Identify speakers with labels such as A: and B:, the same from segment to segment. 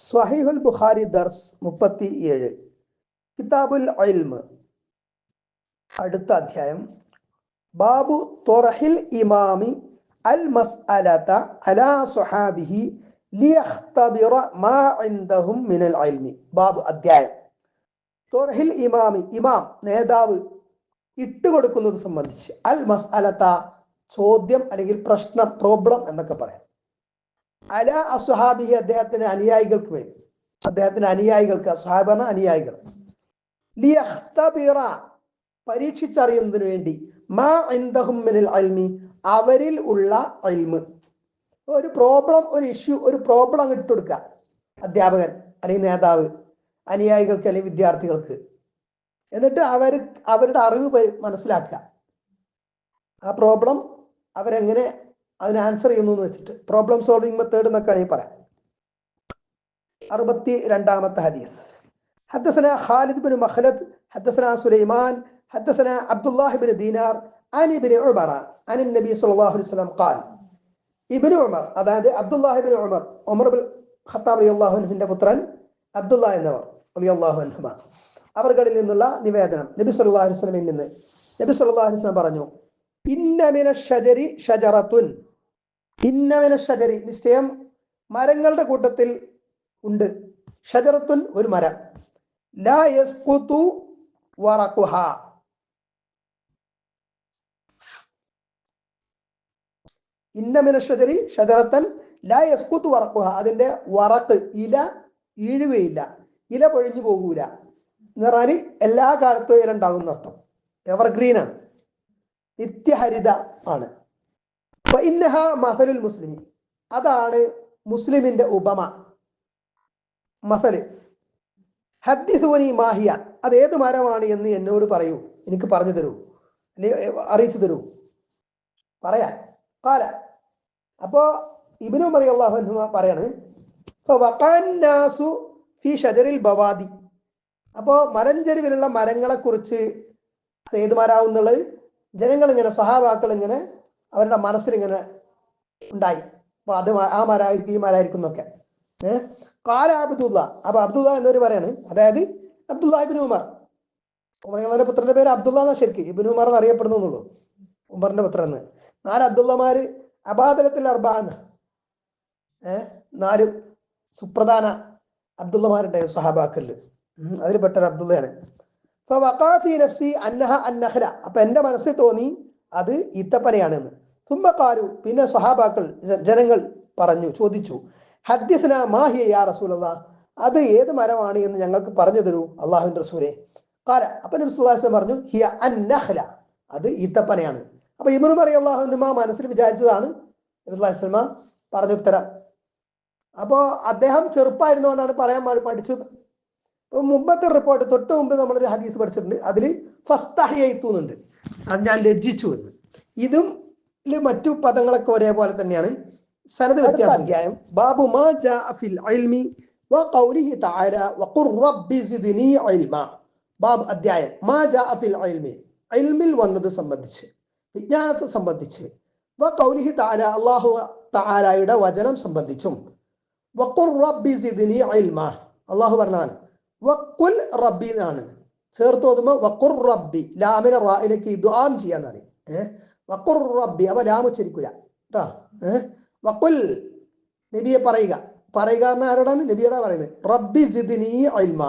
A: സ്വഹീഹുൽ ബുഖാരി ദർസ് മുപ്പത്തി ഏഴ് കിതാബുൽ ഇൽമ്. അടുത്ത അധ്യായം. ബാബു തൊറഹിൽ ഇമാമി അൽ മസ് മസ്അലത അലാ സുഹാബിഹി ലിയഖ്തബിറ മാ ഇൻദഹും മിനൽ ഇൽമി. ബാബു അധ്യായം. തൊറഹിൽ ഇമാമി ഇമാം നേതാവ് ഇട്ടുകൊടുക്കുന്നത് സംബന്ധിച്ച് അൽ മസ്അലത ചോദ്യം അല്ലെങ്കിൽ പ്രശ്നം പ്രോബ്ലം എന്നൊക്കെ പറയാം. അല അസുഹാബി അദ്ദേഹത്തിന്റെ അനുയായികൾക്ക് വേണ്ടി. അദ്ദേഹത്തിന്റെ അനുയായികൾക്ക് അസുഹാബന അനുയായികൾ. പരീക്ഷിച്ചറിയുന്നതിന് വേണ്ടി. മാ ഇൽമി അവരിൽ ഉള്ള അൽമ്. ഒരു പ്രോബ്ലം ഒരു ഇഷ്യൂ ഒരു പ്രോബ്ലം അങ്ങ് ഇട്ടുകൊടുക്കുക. അധ്യാപകൻ അല്ലെങ്കിൽ നേതാവ് അനുയായികൾക്ക് അല്ലെങ്കിൽ വിദ്യാർത്ഥികൾക്ക്. എന്നിട്ട് അവർ അവരുടെ അറിവ് മനസ്സിലാക്കുക. ആ പ്രോബ്ലം അവരെങ്ങനെ അതിന് ആൻസർ ചെയ്യുന്നു എന്ന് വെച്ചിട്ട് പ്രോബ്ലം സോൾവിംഗ് മെത്തേഡ് എന്നൊക്കെയാണ് ഈ പറയാം അറുപത്തി രണ്ടാമത്തെ ഹദീസ് حدثنا خالد بن مخلد حدثنا سليمان حدثنا عبد الله بن دينار عن ابن عمر عن النبي صلى الله عليه وسلم قال ഇബിന് ഉമർ അതായത് Abdullah ibn Umar Umar ibn Khattab Ali അള്ളാഹുവിന്റെ പുത്രൻ അബ്ദുല്ല എന്നവർ അലി അള്ളാഹു അൻഹുമ അവർകളിൽ നിന്നുള്ള നിവേദനം നബി സല്ലല്ലാഹു അലൈഹി വസല്ലമയിൽ നിന്ന് നബി സല്ലല്ലാഹു അലൈഹി വസല്ലം പറഞ്ഞു ഇന്നമിന ഷജരി ഷജറത്തുൻ ഇന്നമിന ഷജരി നിശ്ചയം മരങ്ങളുടെ കൂട്ടത്തിൽ ഉണ്ട്. ഷജറത്തുൻ ഒരു മരം. ലാ വറഖുഹ. ഇന്നമിന ഷജറത്തൻ ലാ യസ്ഖുതു വറഖുഹ. അതിന്റെ വറക്ക് ഇല ഈഴുകയില്ല ഇല പൊഴിഞ്ഞു പോകൂല. എന്ന് പറഞ്ഞാൽ എല്ലാ കാലത്തും ഇല ഉണ്ടാകുന്ന അർത്ഥം എവർഗ്രീൻ ആണ് നിത്യഹരിത ആണ്. മസലുൽ മുസ്ലിമി അതാണ് മുസ്ലിമിന്റെ ഉപമ. മസൽ. ഹദ്ദിസുവനി മാഹിയ. അത് ഏത് മരമാണ് എന്ന് എന്നോട് പറയൂ. എനിക്ക് പറഞ്ഞു തരൂ. അറിയിച്ചു തരൂ. പറയാൻ. കാല അപ്പോ ഇബിനു മറി അള്ളാഹു പറയാണ് ഫി ഷജറിൽ ബവാദി. അപ്പോ മലഞ്ചെരുവിലുള്ള മരങ്ങളെ കുറിച്ച് ഏത് മരാവുന്നുള്ളത്? ജനങ്ങൾ ഇങ്ങനെ സഹാബാക്കൾ ഇങ്ങനെ അവരുടെ മനസ്സിലിങ്ങനെ ഉണ്ടായി. അപ്പൊ അത് ആ മരായിരിക്കും ഈ എന്നൊക്കെ. ഏഹ് കാല അബ്ദുല്ല അപ്പൊ അബ്ദുല്ല എന്നൊരു പറയാണ്. അതായത് അബ്ദുല്ല ഇബിൻ ഉമർ. ഉമറിന്റെ പുത്രന്റെ പേര് അബ്ദുല്ല എന്നാ ശരിക്കും. ഇബിൻ ഉമർ എന്ന് അറിയപ്പെടുന്നുള്ളൂ ഉമറിന്റെ പുത്രൻ എന്ന്. നാല് അബ്ദുള്ളമാര് അബാദലത്തിൽ അർബാന്ന് ഏഹ് നാല് സുപ്രധാന അബ്ദുള്ളമാരുണ്ടായ സഹാബാക്കളിൽ അതിൽ പെട്ട ഒരു അബ്ദുള്ളയാണ്. അപ്പൊ എന്റെ മനസ്സിൽ തോന്നി അത് ഇത്തപ്പനയാണെന്ന് തുമ്മക്കാരു പിന്നെ സ്വഹാബാക്കൾ ജനങ്ങൾ പറഞ്ഞു ചോദിച്ചു ഹദ്യസന മാഹിയ യാ റസൂലല്ല? അത് ഏത് മരമാണ് എന്ന് ഞങ്ങൾക്ക് പറഞ്ഞു തരൂ അള്ളാഹു റസൂലെ. കാര അപ്പൊ നബി സല്ലല്ലാഹു പറഞ്ഞു ഹിയ അന്നഹല അത് ഈത്തപ്പനയാണ്. അപ്പൊ ഇബ്നു മറിയ അള്ളാഹുവിന്റെ മനസ്സിൽ വിചാരിച്ചതാണ് നബി പറഞ്ഞു ഉത്തരം അപ്പോ അദ്ദേഹം ചെറുപ്പമായിരുന്നുകൊണ്ടാണ് പറയാൻ ഇപ്പൊ മുമ്പത്തെ റിപ്പോർട്ട് തൊട്ട് മുമ്പ് നമ്മളൊരു ഹദീസ് പഠിച്ചിട്ടുണ്ട്. അതിൽ ഫസ്തഹിയത്തു എന്നുണ്ട് അത് ഞാൻ ലജ്ജിച്ചു എന്ന്. ഇതും മറ്റു പദങ്ങളൊക്കെ ഒരേപോലെ തന്നെയാണ്. സനത് വ്യത്യാസം. അധ്യായം. ബാബു മാ ജാ ഫിൽ ഇൽമി വഖൗലിഹി തആല വഖുർ റബ്ബി സിദ്നി ഇൽമ. ബാബ് അധ്യായം. മാ ജാ ഫിൽ ഇൽമി. ഇൽമിൽ വന്നത് സംബന്ധിച്ച്. വിജ്ഞാനത്തെ സംബന്ധിച്ച്. വഖൗലിഹി തആല അല്ലാഹു തആലയുടെ വചനം സംബന്ധിച്ചും. വഖുർ റബ്ബി സിദ്നി ഇൽമ. അല്ലാഹു പറഞ്ഞതാണ്. വക്കുൽ റബ്ബി എന്നാണ്. ചേർത്ത് ഓതുമ്പോൾ വക്കുർ റബ്ബി ലാമിനെ റായിലേക്ക് ദുആം ചെയ്യാന്ന് പറയും. ഏഹ് വക്കുർ റബ്ബി അവ ലാം ഉച്ചരിക്കൂല. കേട്ടോ ഏഹ് വക്കുൽ നബിയെ പറയുക. പറയുക എന്ന ആരോടാണ്? നബിയോടാ പറയുന്നത്. റബ്ബി ജിദിനി അൽമ.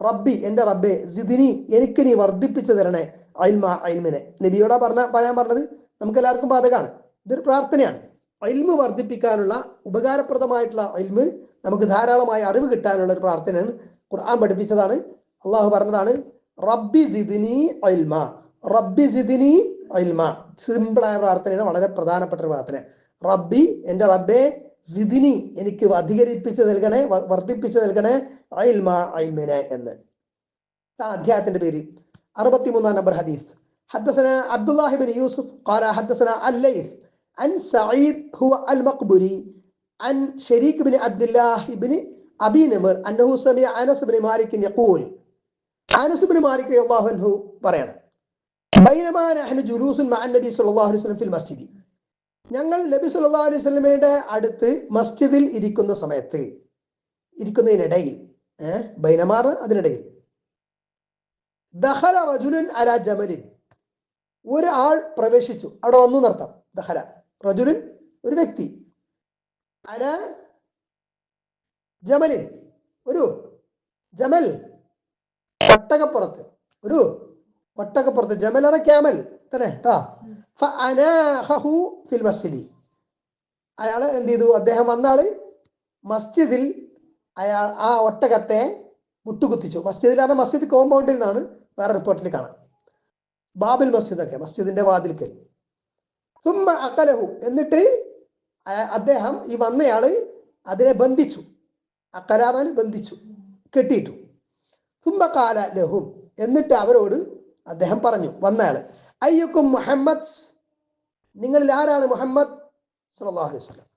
A: റബ്ബി എന്റെ റബ്ബെ ജിദിനി എനിക്ക് നീ വർദ്ധിപ്പിച്ചു തരണേ അൽമ അൽമിനെ. നബിയോടാ പറഞ്ഞ പറയാൻ പറഞ്ഞത് നമുക്ക് എല്ലാവർക്കും ബാധകമാണ്. ഇതൊരു പ്രാർത്ഥനയാണ്. അൽമ് വർദ്ധിപ്പിക്കാനുള്ള ഉപകാരപ്രദമായിട്ടുള്ള അൽമ് നമുക്ക് ധാരാളമായി അറിവ് കിട്ടാനുള്ള ഒരു പ്രാർത്ഥനയാണ് ഖുർആൻ പഠിപ്പിച്ചതാണ് അള്ളാഹു പറഞ്ഞതാണ് റബ്ബി സിദിനി അൽമ റബ്ബി സിദിനി അൽമ സിമ്പിളായ പ്രാർത്ഥനയാണ് വളരെ പ്രധാനപ്പെട്ട ഒരു പ്രാർത്ഥന റബ്ബി എന്റെ റബ്ബെ സിദിനി എനിക്ക് അധികരിപ്പിച്ച് നൽകണേ വ- വർദ്ധിപ്പിച്ച് നൽകണേ അൽമ അൽമിനെ എന്ന് ഇതാണ് അധ്യായത്തിന്റെ പേര് അറുപത്തിമൂന്നാം നമ്പർ ഹദീസ് حدثنا عبد الله بن يوسف قال حدثنا الليث عن سعيد هو المقبري عن شريك بن عبد الله بن നമർ അനസ് യഖൂൽ. അനസ് അൻഹു ബൈനമാ സല്ലല്ലാഹു അലൈഹി വസല്ലം ഫിൽ മസ്ജിദി. ഞങ്ങൾ നബി സല്ലല്ലാഹു അലൈഹി വസല്ലമയുടെ അടുത്ത് മസ്ജിദിൽ ഇരിക്കുന്ന സമയത്ത് ഇരിക്കുന്നതിനിടയിൽ ബൈനമാർ അതിനിടയിൽ ദഹല റജുലുൻ അല ജമലിൻ. ഒരാൾ പ്രവേശിച്ചു. അവിടെ വന്നു നിർത്താം ദഹല റജുലുൻ ഒരു വ്യക്തി. അല ജമലിൻ ഒരു ജമൽ ഒട്ടകപ്പുറത്ത് ഒരു ഒട്ടകപ്പുറത്ത് എന്ന ക്യാമൽ തന്നെ ഫിൽ മസ്ജിദി. അയാൾ എന്ത് ചെയ്തു? അദ്ദേഹം വന്നാൾ മസ്ജിദിൽ അയാൾ ആ ഒട്ടകത്തെ മുട്ടുകുത്തിച്ചു. പറഞ്ഞ മസ്ജിദ് കോമ്പൗണ്ടിൽ നിന്നാണ് വേറെ റിപ്പോർട്ടിൽ കാണാം. ബാബിൽ മസ്ജിദ് ഒക്കെ മസ്ജിദിന്റെ വാതിൽക്കൽ. സുമ്മ അക്കലഹു എന്നിട്ട് അദ്ദേഹം ഈ വന്നയാൾ അതിനെ ബന്ധിച്ചു. അക്കലാറാൽ ബന്ധിച്ചു കെട്ടിയിട്ടു. തുമ്പക്കാല കാല ലഹും. എന്നിട്ട് അവരോട് അദ്ദേഹം പറഞ്ഞു വന്നയാൾ അയ്യക്കും മുഹമ്മദ്? നിങ്ങളിൽ ആരാണ് മുഹമ്മദ്? സല്ലല്ലാഹു അലൈഹി സ്വലം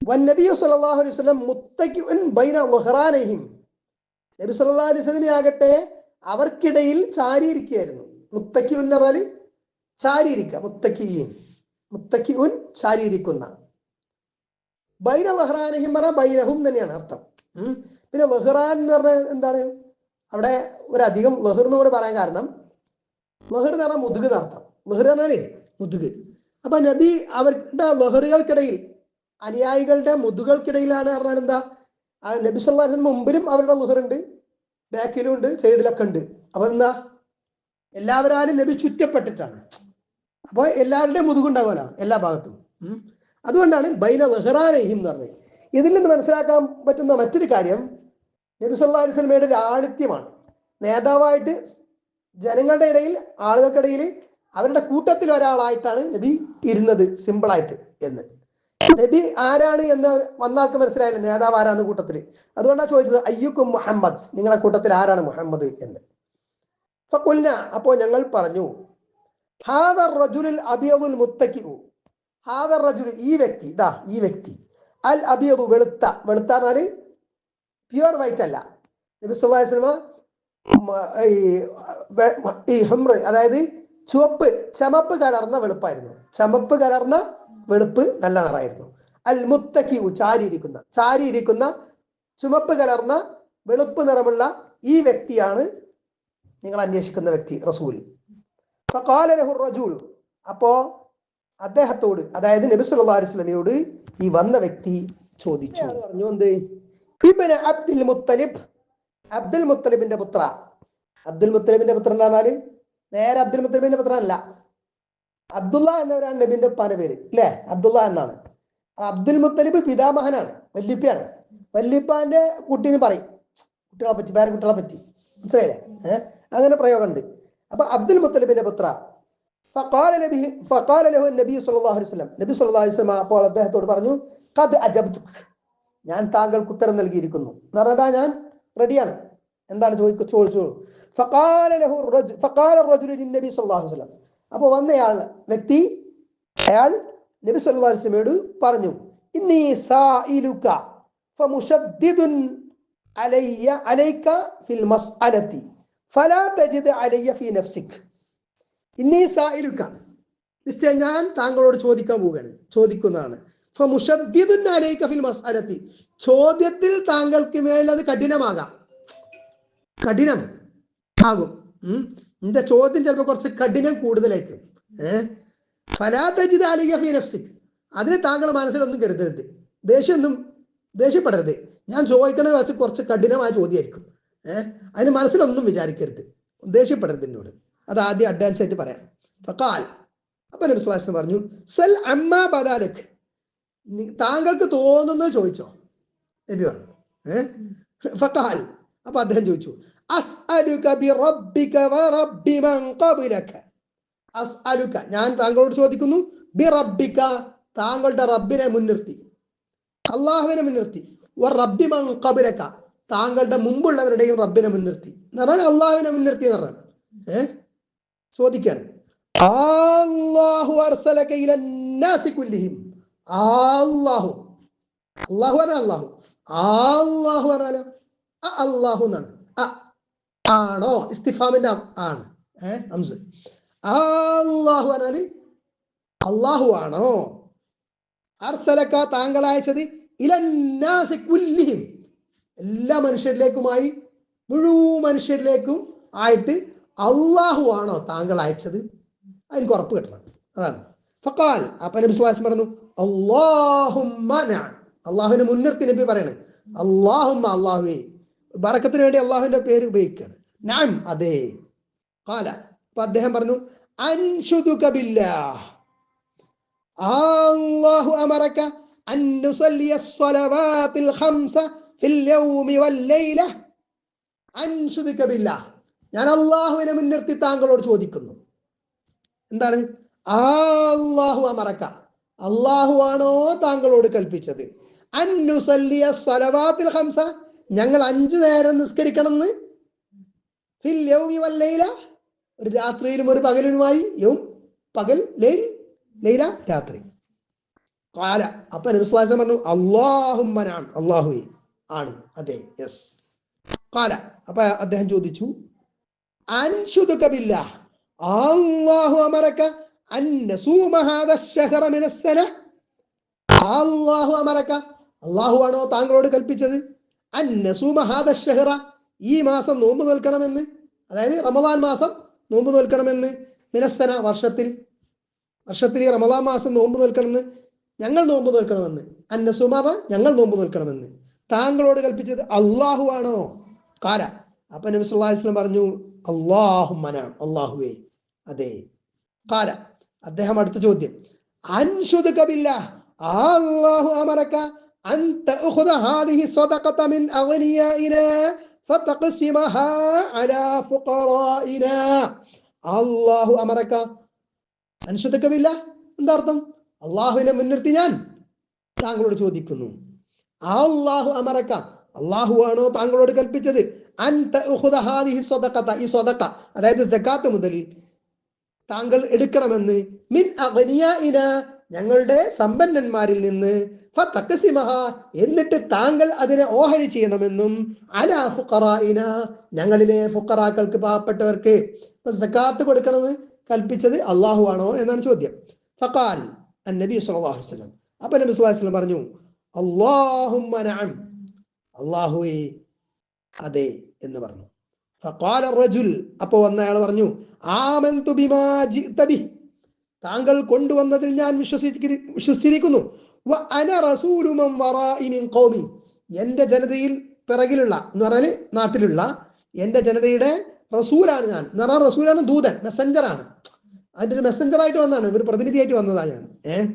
A: വൻ നബി സല്ലല്ലാഹു അലൈഹി സ്വലം മുത്തക്കിഉൻ ബൈന ളുഹ്റാനഹിം നബി സല്ലല്ലാഹു അലൈഹി വസല്ലം ആകട്ടെ അവർക്കിടയിൽ ചാരിയിരിക്കുകയായിരുന്നു. മുത്തക്കി എന്ന് പറഞ്ഞാൽ ചാരിയിരിക്കുക മുത്തക്കിയും മുത്തക്കിഉൻ ചാരിയിരിക്കുന്ന. ബൈന ലഹ്റാനഹിം പറഞ്ഞ ബൈനഹും തന്നെയാണ് അർത്ഥം. പിന്നെ ലഹ്റാൻ എന്ന് പറഞ്ഞാൽ എന്താണ്? അവിടെ ഒരധികം ലഹർ എന്ന് കൂടെ പറയാൻ കാരണം ലഹർ എന്ന് പറഞ്ഞാൽ മുതുക് എന്നർത്ഥം ലഹർ പറഞ്ഞാലേ മുതുക്. അപ്പൊ നബി അവരുടെ ലഹറുകൾക്കിടയിൽ അനുയായികളുടെ മുതുകൾക്കിടയിലാണ് പറഞ്ഞാൽ എന്താ? നബി സല്ലാഹിന് മുമ്പിലും അവരുടെ ലഹറുണ്ട് ബാക്കിലും ഉണ്ട് സൈഡിലൊക്കെ ഉണ്ട്. അപ്പൊ എന്താ? എല്ലാവരും നബി ചുറ്റപ്പെട്ടിട്ടാണ്. അപ്പൊ എല്ലാവരുടെയും മുതുകുണ്ടാവുമല്ലോ എല്ലാ ഭാഗത്തും. അതുകൊണ്ടാണ് ബൈന ലഹ്റാനഹിം എന്ന് പറഞ്ഞത്. ഇതിൽ നിന്ന് മനസ്സിലാക്കാൻ പറ്റുന്ന മറ്റൊരു കാര്യം നബി സല്ലാ അലൈഹി സ്വലമയുടെ ലാളിത്യമാണ് നേതാവായിട്ട് ജനങ്ങളുടെ ഇടയിൽ ആളുകൾക്കിടയിൽ അവരുടെ കൂട്ടത്തിൽ ഒരാളായിട്ടാണ് നബി ഇരുന്നത് സിമ്പിളായിട്ട് എന്ന്. നബി ആരാണ് എന്ന് വന്നാൾക്ക് മനസ്സിലായില്ല നേതാവ് ആരാണ് കൂട്ടത്തിൽ. അതുകൊണ്ടാണ് ചോദിച്ചത് അയ്യുക്കും മുഹമ്മദ്? നിങ്ങളുടെ കൂട്ടത്തിൽ ആരാണ് മുഹമ്മദ് എന്ന്. കൊല്ല അപ്പോൾ ഞങ്ങൾ പറഞ്ഞു ഹാദർ റജുലുൽ അബിയുൽ മുത്തക്കിഉ. ഹാദർ റജുൽ ഈ വ്യക്തി ഇതാ ഈ വ്യക്തി. അൽ അബിയു വെളുത്ത വെളുത്ത എന്ന് പറഞ്ഞാൽ പ്യുവർ വൈറ്റ് അല്ല. നബി ഈ ഹുംറ് അതായത് ചുവപ്പ് ചമപ്പ് കലർന്ന വെളുപ്പായിരുന്നു. ചമപ്പ് കലർന്ന വെളുപ്പ് നല്ല നിറായിരുന്നു അൽ മുത്തക്കി ചാരിയിരിക്കുന്ന ചാരിയിരിക്കുന്ന ചുമപ്പ് കലർന്ന വെളുപ്പ് നിറമുള്ള ഈ വ്യക്തിയാണ് നിങ്ങൾ അന്വേഷിക്കുന്ന വ്യക്തി റസൂൽ. അപ്പോ അദ്ദേഹത്തോട് അതായത് നബി ഈ വന്ന വ്യക്തി ചോദിച്ചു. പറഞ്ഞു എന്ത്? ഇബന് അബ്ദുൽ മുത്തലിബ് അബ്ദുൽ മുത്തലിബിന്റെ പുത്ര. അബ്ദുൽ മുത്തലിബിന്റെ പുത്രൻ എന്ന് പറഞ്ഞാൽ നേരെ അബ്ദുൽ മുത്തലിബിന്റെ പുത്രനല്ല. അബ്ദുള്ള എന്നവരാണ് നബിന്റെ പല പേര് അല്ലേ അബ്ദുള്ള എന്നാണ്. അബ്ദുൽ മുത്തലിബ് പിതാമഹനാണ് വല്ലിപ്പയാണ് വല്ലിപ്പാന്റെ കുട്ടീന്ന് പറയും. കുട്ടികളെ പറ്റി വേറെ കുട്ടികളെ പറ്റി. മനസ്സിലായില്ലേ? ഏഹ്? അങ്ങനെ പ്രയോഗമുണ്ട്. അപ്പൊ അബ്ദുൽ മുത്തലിബിന്റെ പുത്ര ഫഖാല നബി ഫഖാല ലഹു നബി സല്ലല്ലാഹു അലൈഹി വസല്ലം നബി സല്ലല്ലാഹു അലൈഹി വസല്ലം അപ്പോൾ അദ്ദേഹത്തോട് പറഞ്ഞു ഖദ് അജബ്തുക്. ഞാൻ താങ്കൾക്ക് ഉത്തരം നൽകിയിരിക്കുന്നു. എന്ന് ഞാൻ റെഡിയാണ് എന്താണ് ചോദിക്കുക ചോദിച്ചോളൂ ഫഖാല ലഹു ഫഖാല റജുലു ലിന്നബി സല്ലല്ലാഹു അലൈഹി വസല്ലം. അപ്പോൾ വന്നയാൾ വ്യക്തി അയാൾ നബി സല്ലല്ലാഹു അലൈഹി വസല്ലമയോട് പറഞ്ഞു ഇന്നി സായിലുക ഫമുശദ്ദിദുൻ അലയ്യ അലൈക ഫിൽ മസ്അലതി ഫലാ തജിദ് അലയ്യ ഫീ നഫ്സിക്. ഇന്നി സായിലുക നിശ്ചയം ഞാൻ താങ്കളോട് ചോദിക്കാൻ പോവുകയാണ്. ചോദിക്കുന്നതാണ്. അലൈക ഫിൽ ചോദ്യത്തിൽ താങ്കൾക്ക് മേൽ അത് കഠിനമാകാം. കഠിനം ആകും. ഉം. നിന്റെ ചോദ്യം ചിലപ്പോൾ കുറച്ച് കഠിനം കൂടുതലായിരിക്കും. ഏഹ് ഫലാത്തജിത് അലിയ ഫി അതിന് താങ്കൾ മനസ്സിലൊന്നും കരുതരുത്. ദേഷ്യമൊന്നും ദേഷ്യപ്പെടരുത്. ഞാൻ ചോദിക്കണത് കുറച്ച് കുറച്ച് കഠിനമായ ചോദ്യമായിരിക്കും. ഏഹ് അതിന് മനസ്സിലൊന്നും വിചാരിക്കരുത്. ദേഷ്യപ്പെടരുത് എന്നോട്. അത് ആദ്യം അഡ്വാൻസ് ആയിട്ട് പറയാം. ഫക്കാൽ അപ്പൊ നബി പറഞ്ഞു സൽ അമ്മ ബദാലക്? താങ്കൾക്ക് തോന്നുന്നത് ചോദിച്ചോ? നബി പറഞ്ഞു. ഫക്കാൽ അപ്പൊ അദ്ദേഹം ചോദിച്ചു ഞാൻ താങ്കളോട് ചോദിക്കുന്നു ബി റബ്ബിക്ക താങ്കളുടെ റബ്ബിനെ മുൻനിർത്തി. അള്ളാഹുവിനെ മുൻനിർത്തി. റബ്ബി ഖബലക താങ്കളുടെ മുമ്പുള്ളവരുടെയും റബ്ബിനെ മുൻനിർത്തി. എന്ന് പറഞ്ഞാൽ അള്ളാഹുവിനെ മുൻനിർത്തി എന്ന് പറഞ്ഞു ഏഹ് ചോദിക്കാണ്. ആണോ? ഇസ്തിഫാമിന്റെ ആണ്. അല്ലാഹു ആണോ? അർസലക്ക താങ്കൾ അയച്ചത് എല്ലാ മനുഷ്യരിലേക്കുമായി മുഴുവൻ മനുഷ്യരിലേക്കും ആയിട്ട് അള്ളാഹു ആണോ താങ്കൾ അയച്ചത്? അതിന് ഉറപ്പ് കിട്ടണം. അതാണ്. ഫക്കാൽ അപ്പൊ നബി സ്വലാസ് പറഞ്ഞു അള്ളാഹുമ്മ അള്ളാഹുവിന്റെ അള്ളാഹുവിനെ മുൻനിർത്തി നബി പറയണേ അള്ളാഹുമ്മ അള്ളാഹുവേ ബറക്കത്തിന് വേണ്ടി അള്ളാഹുവിന്റെ പേര് ഉപയോഗിക്കുകയാണ് ഞാൻ അതെ. കാല അപ്പൊ അദ്ദേഹം പറഞ്ഞു അൻഷുദുക കബില്ല അല്ലാഹു അമറക അൻ നുസല്ലിയ സ്വലവാത്തിൽ ഖംസ ഫിൽ യൗമി വൽ ലൈല. അൻഷുദുക ബില്ലാഹ്. ഞാൻ അള്ളാഹുവിനെ മുൻനിർത്തി താങ്കളോട് ചോദിക്കുന്നു. എന്താണ്? അല്ലാഹു അമറക്ക. അള്ളാഹു ആണോ താങ്കളോട് കൽപ്പിച്ചത്? അന്നുസല്ലിയ സലവാത്തിൽ ഹംസ ഞങ്ങൾ അഞ്ചു നേരം നിസ്കരിക്കണമെന്ന്. ഫിൽ യൗമി ഒരു രാത്രിയിലും ഒരു പകലിനുമായി. യൗം പകൽ ലൈൽ ലൈല രാത്രി. കാല അപ്പൊ നബിസ്ലാസം പറഞ്ഞു അള്ളാഹുമ്മനാണ് അള്ളാഹുവെ ആണ് അതെ യെസ്. കാല അപ്പൊ അദ്ദേഹം ചോദിച്ചു അൻഷുദുക അള്ളാഹു അമരക്ക അള്ളാഹു അമറക അല്ലാഹു ആണോ താങ്കളോട് കൽപ്പിച്ചത്? അൻ നസൂമ ഹാദ അശ്ശഹറ ഈ മാസം നോമ്പ് നിൽക്കണമെന്ന് അതായത് റമദാൻ മാസം നോമ്പ് നിൽക്കണമെന്ന് മിനസ്സന വർഷത്തിൽ. വർഷത്തിൽ ഈ റമദാൻ മാസം നോമ്പ് നിൽക്കണമെന്ന് ഞങ്ങൾ നോമ്പ് നിൽക്കണമെന്ന് അന്നസുമാവ ഞങ്ങൾ നോമ്പ് നിൽക്കണമെന്ന് താങ്കളോട് കൽപ്പിച്ചത് അള്ളാഹു ആണോ കാര. അപ്പൊ നബി സല്ലല്ലാഹു അലൈഹി പറഞ്ഞു അള്ളാഹുമ്മനാണ് അള്ളാഹുവേ അതെ. കാല അദ്ദേഹം അടുത്ത ചോദ്യം. അൻഷുദുക കബില്ല അല്ലാഹു അമറക അൻത തഅഖുദ ഹാദിഹി സദഖത മിൻ അഗ്നിയാഇനാ ഫതഖ്സിമഹാ അലാ ഫുഖറാഇനാ. അല്ലാഹു അമറക അൻഷുദുക ബില്ലാഹ്. എന്താ അർത്ഥം? അള്ളാഹുവിനെ മുൻനിർത്തി ഞാൻ താങ്കളോട് ചോദിക്കുന്നു. അള്ളാഹു അമറക്ക അള്ളാഹു ആണോ താങ്കളോട് കൽപ്പിച്ചത്? ഈ അതായത് ജക്കാത്ത് മുതൽ താങ്കൾ എടുക്കണമെന്ന് മിൻ അഗ്നിയാഇന ഞങ്ങളുടെ സമ്പന്നന്മാരിൽ നിന്ന് എന്നിട്ട് താങ്കൾ അതിനെ ഓഹരി ചെയ്യണമെന്നും അല ഫുഖറാഇന ഞങ്ങളിലെ ഫുക്കറാക്കൾക്ക് പാവപ്പെട്ടവർക്ക് സക്കാത്ത് കൊടുക്കണമെന്ന് കൽപ്പിച്ചത് അള്ളാഹു ആണോ എന്നാണ് ചോദ്യം. ഫക്കാൽ നബി സല്ലല്ലാഹു അലൈഹി വസല്ലം. അപ്പൊ നബി സല്ലല്ലാഹു അലൈഹി പറഞ്ഞു അല്ലാഹുമ്മ നഅം. അതെ എന്ന് പറഞ്ഞു. അപ്പോ വന്ന അയാൾ പറഞ്ഞു താങ്കൾ കൊണ്ടുവന്നതിൽ ഞാൻ വിശ്വസിച്ചിരി വിശ്വസിച്ചിരിക്കുന്നു. എന്റെ ജനതയിൽ പിറകിലുള്ള എന്ന് പറഞ്ഞാൽ നാട്ടിലുള്ള എന്റെ ജനതയുടെ റസൂലാണ് ഞാൻ. എന്ന് പറഞ്ഞാൽ റസൂലാണ് ദൂതൻ മെസ്സഞ്ചറാണ് അതിന്റെ ഒരു മെസ്സഞ്ചർ ആയിട്ട് വന്നതാണ് ഒരു പ്രതിനിധിയായിട്ട് വന്നതാണ് ഞാൻ. ഏഹ്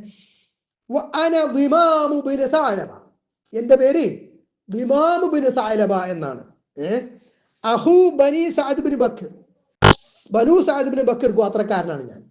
A: എന്റെ പേര് ദിമാമു ബിൻ സാലബ എന്നാണ്. ഏഹ് അഹു Bani Saad bin Bakr. Banu Saad bin Bakr ഗോത്രക്കാരനാണ് ഞാൻ.